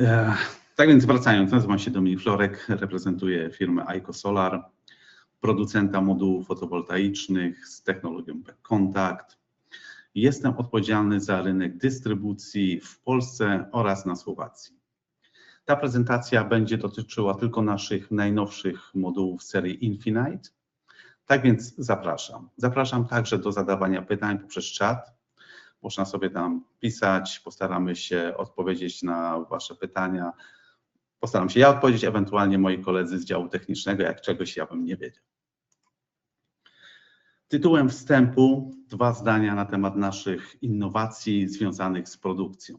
E, tak więc wracając, nazywam się Dominik Florek, reprezentuję firmę Aiko Solar, producenta modułów fotowoltaicznych z technologią Contact. Jestem odpowiedzialny za rynek dystrybucji w Polsce oraz na Słowacji. Ta prezentacja będzie dotyczyła tylko naszych najnowszych modułów serii Infinite. Tak więc zapraszam. Zapraszam także do zadawania pytań poprzez czat. Można sobie tam pisać, postaramy się odpowiedzieć na Wasze pytania. Postaram się ja odpowiedzieć, ewentualnie moi koledzy z działu technicznego, jak czegoś ja bym nie wiedział. Tytułem wstępu dwa zdania na temat naszych innowacji związanych z produkcją.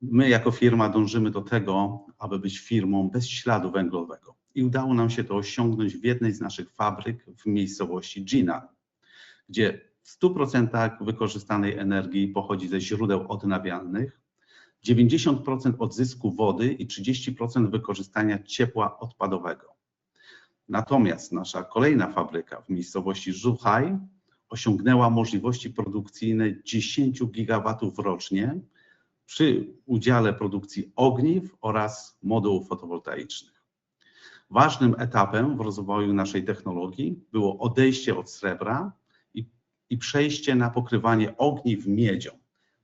My jako firma dążymy do tego, aby być firmą bez śladu węglowego. I udało nam się to osiągnąć w jednej z naszych fabryk w miejscowości Gina, gdzie w 100% wykorzystanej energii pochodzi ze źródeł odnawialnych, 90% odzysku wody i 30% wykorzystania ciepła odpadowego. Natomiast nasza kolejna fabryka w miejscowości Żuchaj osiągnęła możliwości produkcyjne 10 gigawatów rocznie przy udziale produkcji ogniw oraz modułów fotowoltaicznych. Ważnym etapem w rozwoju naszej technologii było odejście od srebra i, przejście na pokrywanie ogniw miedzią,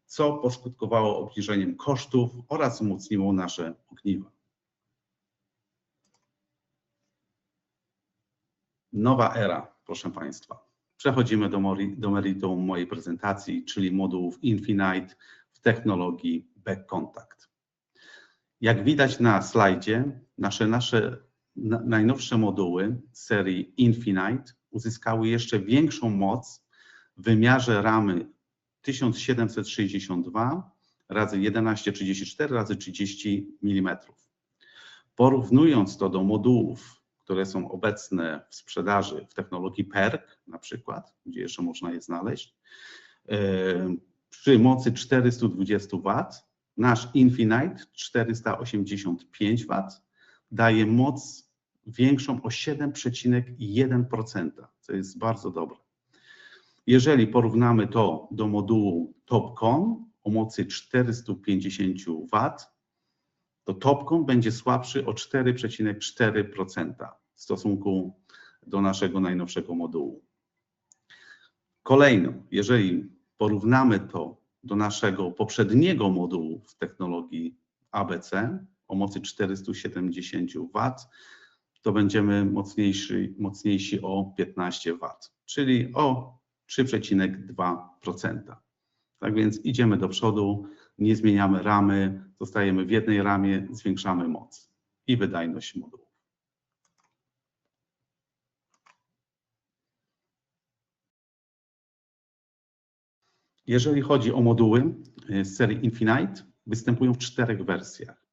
co poskutkowało obniżeniem kosztów oraz wzmocniło nasze ogniwa. Nowa era, proszę Państwa. Przechodzimy do, do meritum mojej prezentacji, czyli modułów Infinite w technologii Back Contact. Jak widać na slajdzie, nasze, nasze najnowsze moduły serii Infinite uzyskały jeszcze większą moc w wymiarze ramy 1762 razy 1134 razy 30 mm. Porównując to do modułów, które są obecne w sprzedaży w technologii PERC na przykład, gdzie jeszcze można je znaleźć, przy mocy 420 W, nasz Infinite 485 W daje moc większą o 7,1%, co jest bardzo dobre. Jeżeli porównamy to do modułu TOPCon o mocy 450 W, to TOPCon będzie słabszy o 4,4% w stosunku do naszego najnowszego modułu. Kolejno, jeżeli porównamy to do naszego poprzedniego modułu w technologii ABC o mocy 470 W, to będziemy mocniejsi, mocniejsi o 15 W, czyli o 3,2%. Tak więc idziemy do przodu, nie zmieniamy ramy, zostajemy w jednej ramie, zwiększamy moc i wydajność modułu. Jeżeli chodzi o moduły e, z serii Infinite, występują w czterech wersjach.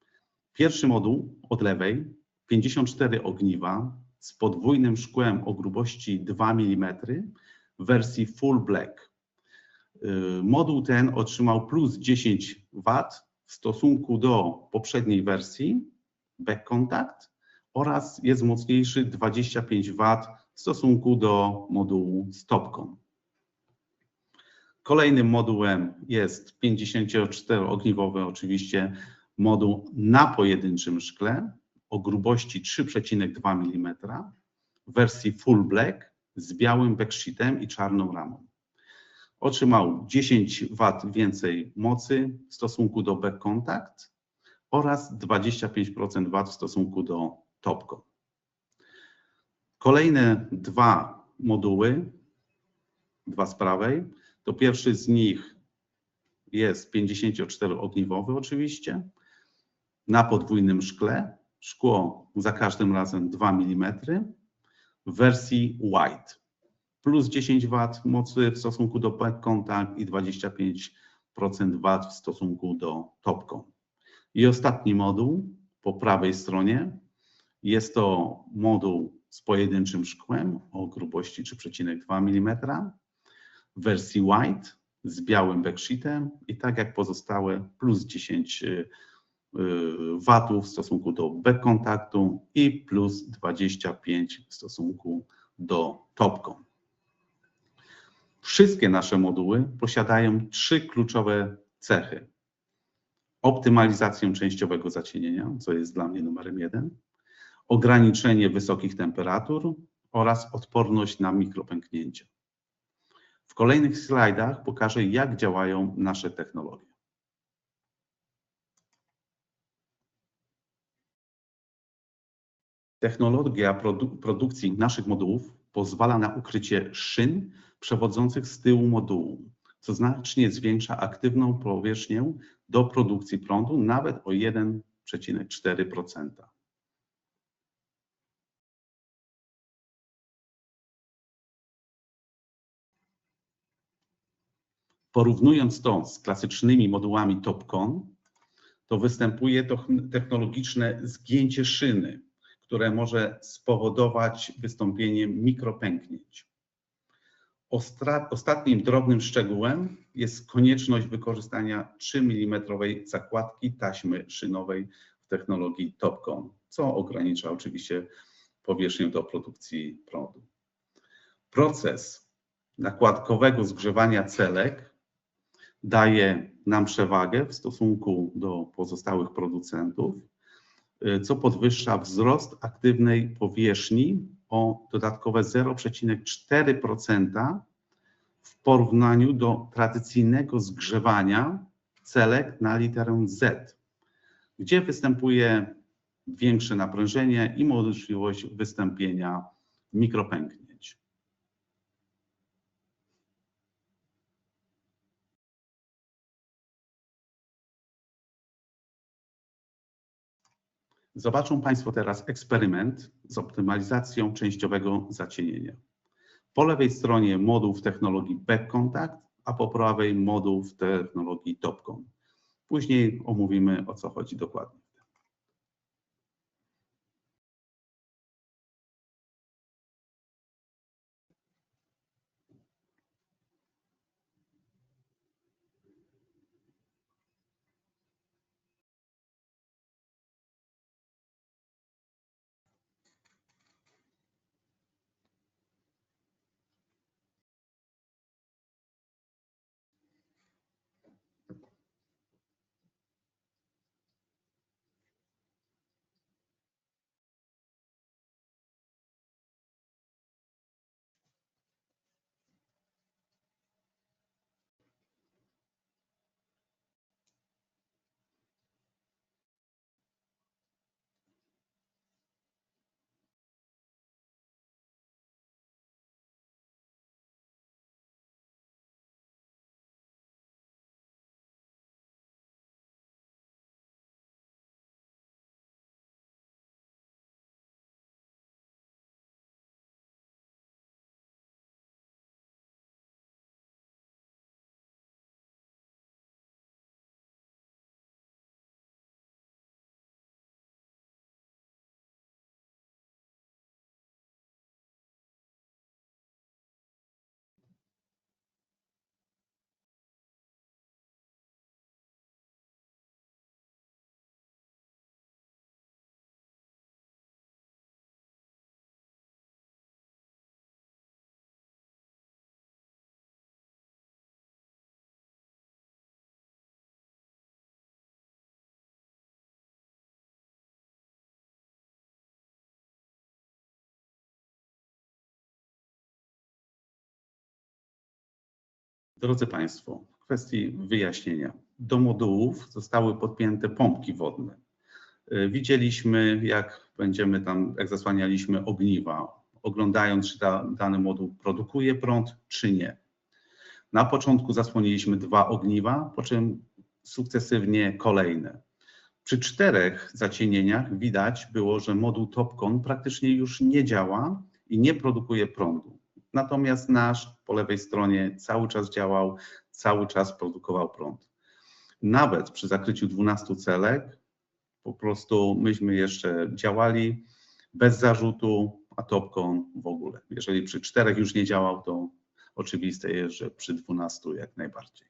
Pierwszy moduł od lewej, 54 ogniwa z podwójnym szkłem o grubości 2 mm w wersji Full Black. E, moduł ten otrzymał plus 10 W w stosunku do poprzedniej wersji Back Contact oraz jest mocniejszy 25 W w stosunku do modułu Stopcon. Kolejnym modułem jest 54-ogniwowy oczywiście moduł na pojedynczym szkle o grubości 3,2 mm w wersji Full Black z białym backsheetem i czarną ramą. Otrzymał 10 W więcej mocy w stosunku do Back Contact oraz 25% W w stosunku do Topco. Kolejne dwa moduły, dwa z prawej, to pierwszy z nich jest 54-ogniwowy oczywiście, na podwójnym szkle, szkło za każdym razem 2 mm, w wersji white, plus 10 W mocy w stosunku do back contact i 25% W w stosunku do topcon. I ostatni moduł po prawej stronie. Jest to moduł z pojedynczym szkłem o grubości 3,2 mm w wersji white z białym backsheetem i tak jak pozostałe plus 10 y, watów w stosunku do back kontaktu i plus 25 w stosunku do topcon. Wszystkie nasze moduły posiadają trzy kluczowe cechy. optymalizację częściowego zacienienia, co jest dla mnie numerem jeden, ograniczenie wysokich temperatur oraz odporność na mikropęknięcia. W kolejnych slajdach pokażę, jak działają nasze technologie. Technologia produ produkcji naszych modułów pozwala na ukrycie szyn przewodzących z tyłu modułu, co znacznie zwiększa aktywną powierzchnię do produkcji prądu nawet o 1,4%. Porównując to z klasycznymi modułami TOPCon, to występuje technologiczne zgięcie szyny, które może spowodować wystąpienie mikropęknięć. Ostatnim drobnym szczegółem jest konieczność wykorzystania 3 mm zakładki taśmy szynowej w technologii TOPCon, co ogranicza oczywiście powierzchnię do produkcji prądu. Proces nakładkowego zgrzewania celek daje nam przewagę w stosunku do pozostałych producentów, co podwyższa wzrost aktywnej powierzchni o dodatkowe 0,4% w porównaniu do tradycyjnego zgrzewania celek na literę Z, gdzie występuje większe naprężenie i możliwość wystąpienia mikropęknięć. Zobaczą Państwo teraz eksperyment z optymalizacją częściowego zacienienia. Po lewej stronie moduł w technologii Back Contact, a po prawej moduł w technologii TOPCon. Później omówimy, o co chodzi dokładnie. Drodzy Państwo, w kwestii wyjaśnienia. Do modułów zostały podpięte pompki wodne. Widzieliśmy, jak będziemy tam, jak zasłanialiśmy ogniwa, oglądając, czy ta, dany moduł produkuje prąd, czy nie. Na początku zasłoniliśmy dwa ogniwa, po czym sukcesywnie kolejne. Przy czterech zacienieniach widać było, że moduł TOPCon praktycznie już nie działa i nie produkuje prądu. Natomiast nasz po lewej stronie cały czas działał, cały czas produkował prąd. Nawet przy zakryciu 12 celek po prostu myśmy jeszcze działali bez zarzutu, a Topcon w ogóle. Jeżeli przy czterech już nie działał, to oczywiste jest, że przy 12 jak najbardziej.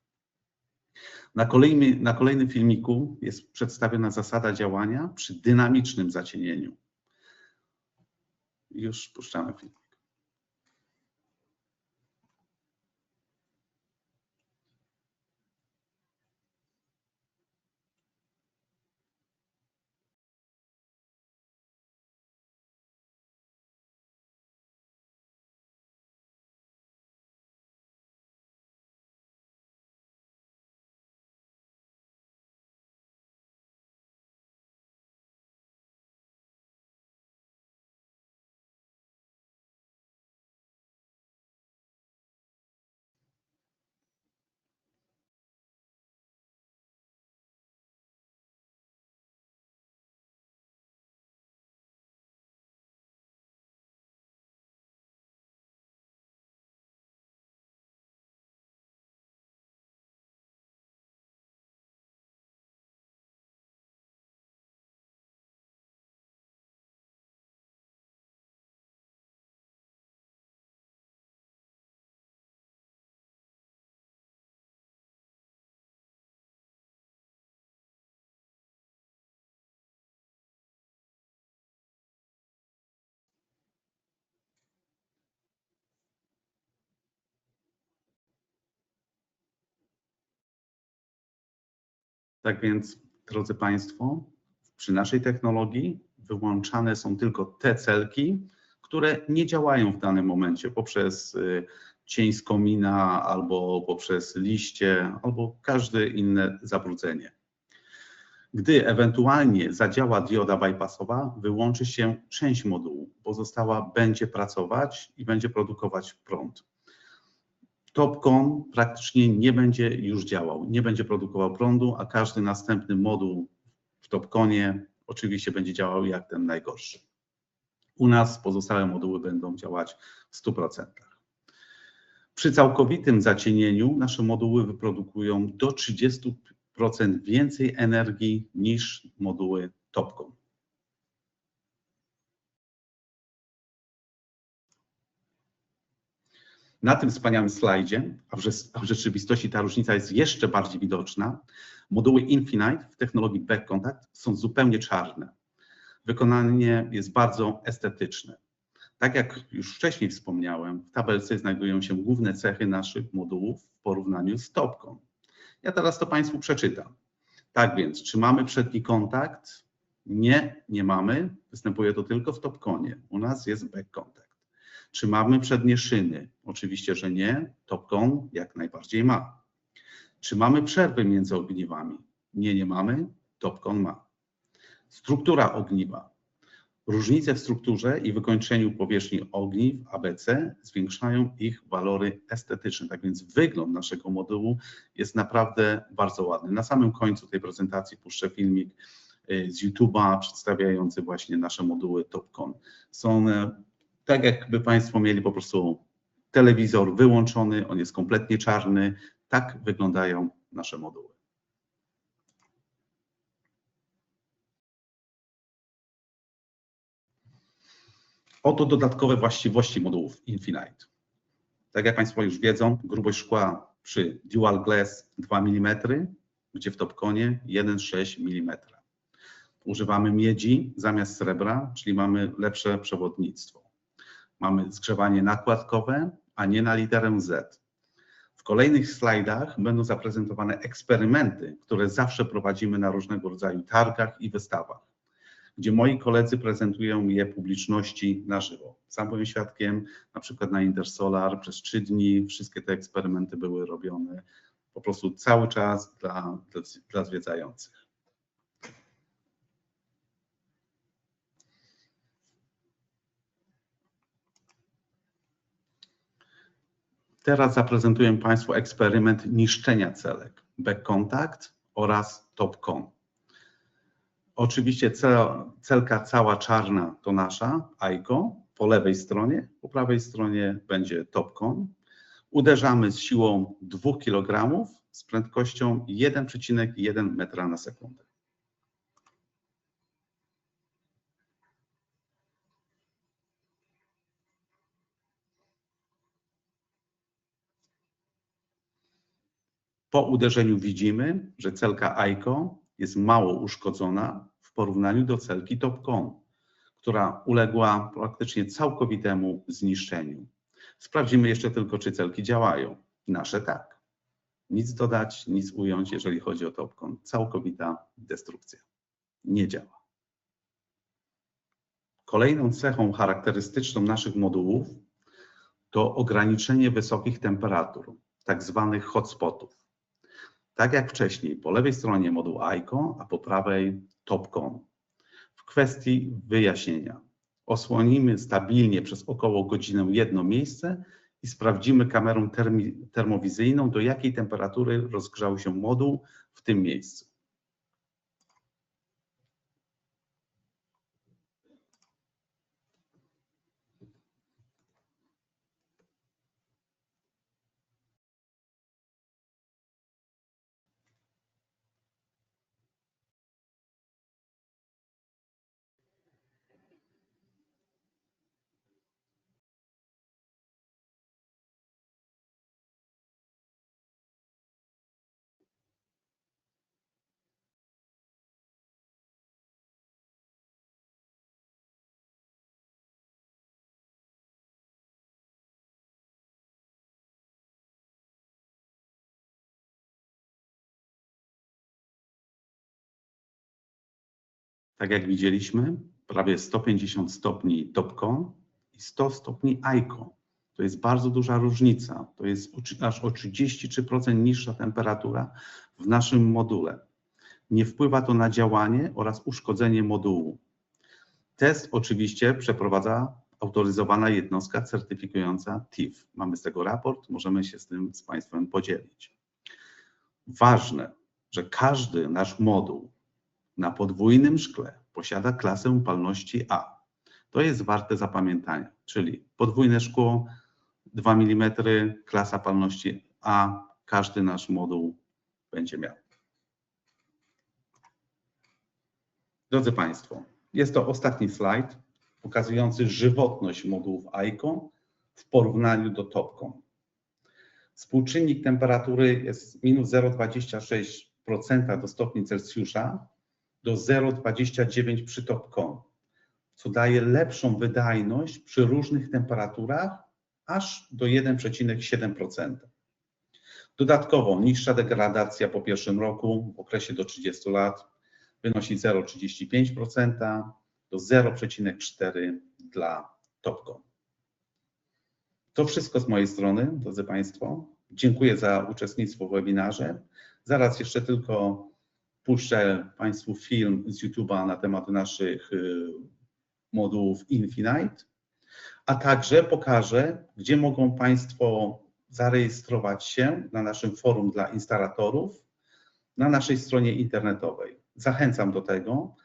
Na, kolejny, na kolejnym filmiku jest przedstawiona zasada działania przy dynamicznym zacienieniu. Już puszczamy film. Tak więc, drodzy Państwo, przy naszej technologii wyłączane są tylko te celki, które nie działają w danym momencie poprzez y, cień z komina albo poprzez liście albo każde inne zabrudzenie. Gdy ewentualnie zadziała dioda bypassowa, wyłączy się część modułu, pozostała będzie pracować i będzie produkować prąd. Topcon praktycznie nie będzie już działał, nie będzie produkował prądu, a każdy następny moduł w Topconie oczywiście będzie działał jak ten najgorszy. U nas pozostałe moduły będą działać w 100%. Przy całkowitym zacienieniu nasze moduły wyprodukują do 30% więcej energii niż moduły Topcon. Na tym wspaniałym slajdzie, a w rzeczywistości ta różnica jest jeszcze bardziej widoczna, moduły Infinite w technologii Back Contact są zupełnie czarne. Wykonanie jest bardzo estetyczne. Tak jak już wcześniej wspomniałem, w tabelce znajdują się główne cechy naszych modułów w porównaniu z topką. Ja teraz to Państwu przeczytam. Tak więc, czy mamy przedni kontakt? Nie, nie mamy. Występuje to tylko w topkonie. U nas jest back contact. Czy mamy przednie szyny? Oczywiście, że nie. Topcon jak najbardziej ma. Czy mamy przerwy między ogniwami? Nie, nie mamy. Topcon ma. Struktura ogniwa. Różnice w strukturze i wykończeniu powierzchni ogniw ABC zwiększają ich walory estetyczne. Tak więc wygląd naszego modułu jest naprawdę bardzo ładny. Na samym końcu tej prezentacji puszczę filmik y, z YouTube'a przedstawiający właśnie nasze moduły TopCon. Są e, tak, jakby Państwo mieli po prostu telewizor wyłączony, on jest kompletnie czarny. Tak wyglądają nasze moduły. Oto dodatkowe właściwości modułów Infinite. Tak jak Państwo już wiedzą, grubość szkła przy Dual Glass 2 mm, gdzie w Topconie 1,6 mm. Używamy miedzi zamiast srebra, czyli mamy lepsze przewodnictwo. Mamy zgrzewanie nakładkowe, a nie na literę Z. W kolejnych slajdach będą zaprezentowane eksperymenty, które zawsze prowadzimy na różnego rodzaju targach i wystawach gdzie moi koledzy prezentują je publiczności na żywo. Sam byłem świadkiem, na przykład na Intersolar przez trzy dni wszystkie te eksperymenty były robione po prostu cały czas dla, dla, dla zwiedzających. Teraz zaprezentuję Państwu eksperyment niszczenia celek, back contact oraz top con. Oczywiście cel, celka cała czarna to nasza AICO po lewej stronie, po prawej stronie będzie Topcon. Uderzamy z siłą 2 kg z prędkością 1,1 metra na sekundę. Po uderzeniu widzimy, że celka AICO jest mało uszkodzona w porównaniu do celki Topcon, która uległa praktycznie całkowitemu zniszczeniu. Sprawdzimy jeszcze tylko, czy celki działają. Nasze tak. Nic dodać, nic ująć, jeżeli chodzi o Topcon. Całkowita destrukcja. Nie działa. Kolejną cechą charakterystyczną naszych modułów to ograniczenie wysokich temperatur, tak zwanych hotspotów. Tak jak wcześniej, po lewej stronie moduł ICO, a po prawej TopCon. W kwestii wyjaśnienia. Osłonimy stabilnie przez około godzinę jedno miejsce i sprawdzimy kamerą termowizyjną, do jakiej temperatury rozgrzał się moduł w tym miejscu. Tak jak widzieliśmy, prawie 150 stopni Topcon i 100 stopni ICO. To jest bardzo duża różnica. To jest aż o 33% niższa temperatura w naszym module. Nie wpływa to na działanie oraz uszkodzenie modułu. Test oczywiście przeprowadza autoryzowana jednostka certyfikująca TIF. Mamy z tego raport, możemy się z tym z Państwem podzielić. Ważne, że każdy nasz moduł na podwójnym szkle posiada klasę upalności A. To jest warte zapamiętania, czyli podwójne szkło 2 mm, klasa palności A, każdy nasz moduł będzie miał. Drodzy Państwo, jest to ostatni slajd pokazujący żywotność modułów ICO w porównaniu do TOPCON. Współczynnik temperatury jest minus 0,26% do stopni Celsjusza do 0,29 przy TOPCON, co daje lepszą wydajność przy różnych temperaturach aż do 1,7%. Dodatkowo niższa degradacja po pierwszym roku w okresie do 30 lat wynosi 0,35% do 0,4 dla Topcon. To wszystko z mojej strony, drodzy Państwo. Dziękuję za uczestnictwo w webinarze. Zaraz jeszcze tylko puszczę Państwu film z YouTube'a na temat naszych y, modułów Infinite, a także pokażę, gdzie mogą Państwo zarejestrować się na naszym forum dla instalatorów na naszej stronie internetowej. Zachęcam do tego.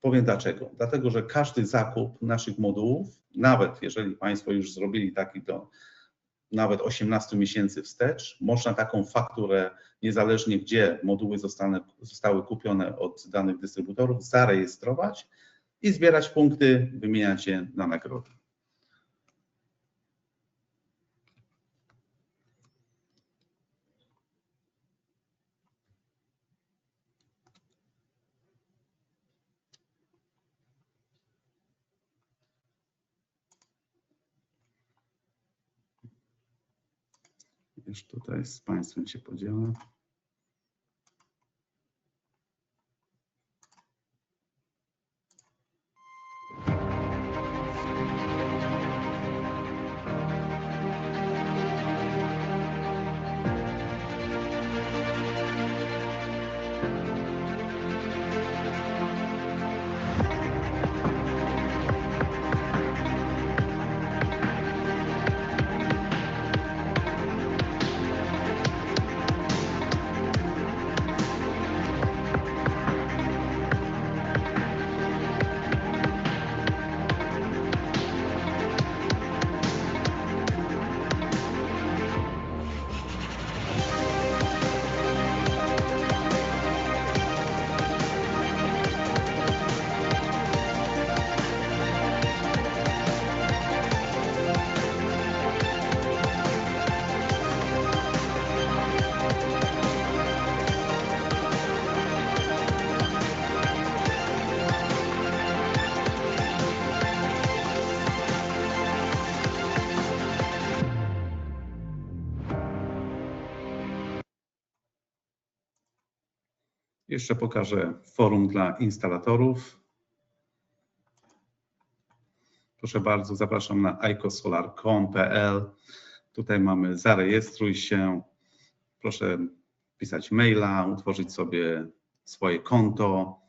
Powiem dlaczego. Dlatego, że każdy zakup naszych modułów, nawet jeżeli Państwo już zrobili taki do nawet 18 miesięcy wstecz, można taką fakturę, niezależnie gdzie moduły zostały kupione od danych dystrybutorów, zarejestrować i zbierać punkty, wymieniać je na nagrody. Już tutaj z Państwem się podzielę. Jeszcze pokażę forum dla instalatorów. Proszę bardzo, zapraszam na icosolar.com.pl. Tutaj mamy zarejestruj się. Proszę pisać maila, utworzyć sobie swoje konto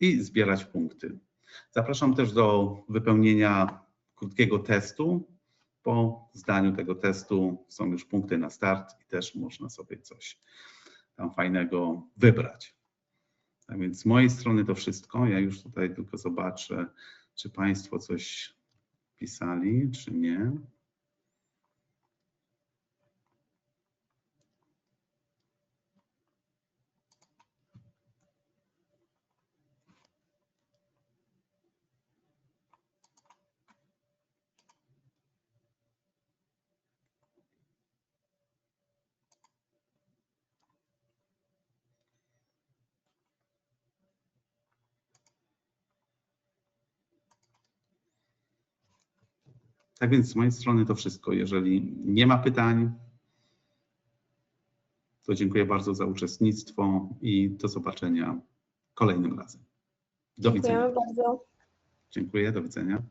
i zbierać punkty. Zapraszam też do wypełnienia krótkiego testu. Po zdaniu tego testu są już punkty na start i też można sobie coś tam fajnego wybrać. Tak więc z mojej strony to wszystko. Ja już tutaj tylko zobaczę, czy Państwo coś pisali, czy nie. Tak więc z mojej strony to wszystko. Jeżeli nie ma pytań, to dziękuję bardzo za uczestnictwo i do zobaczenia kolejnym razem. Do widzenia. Dziękujemy bardzo. Dziękuję, do widzenia.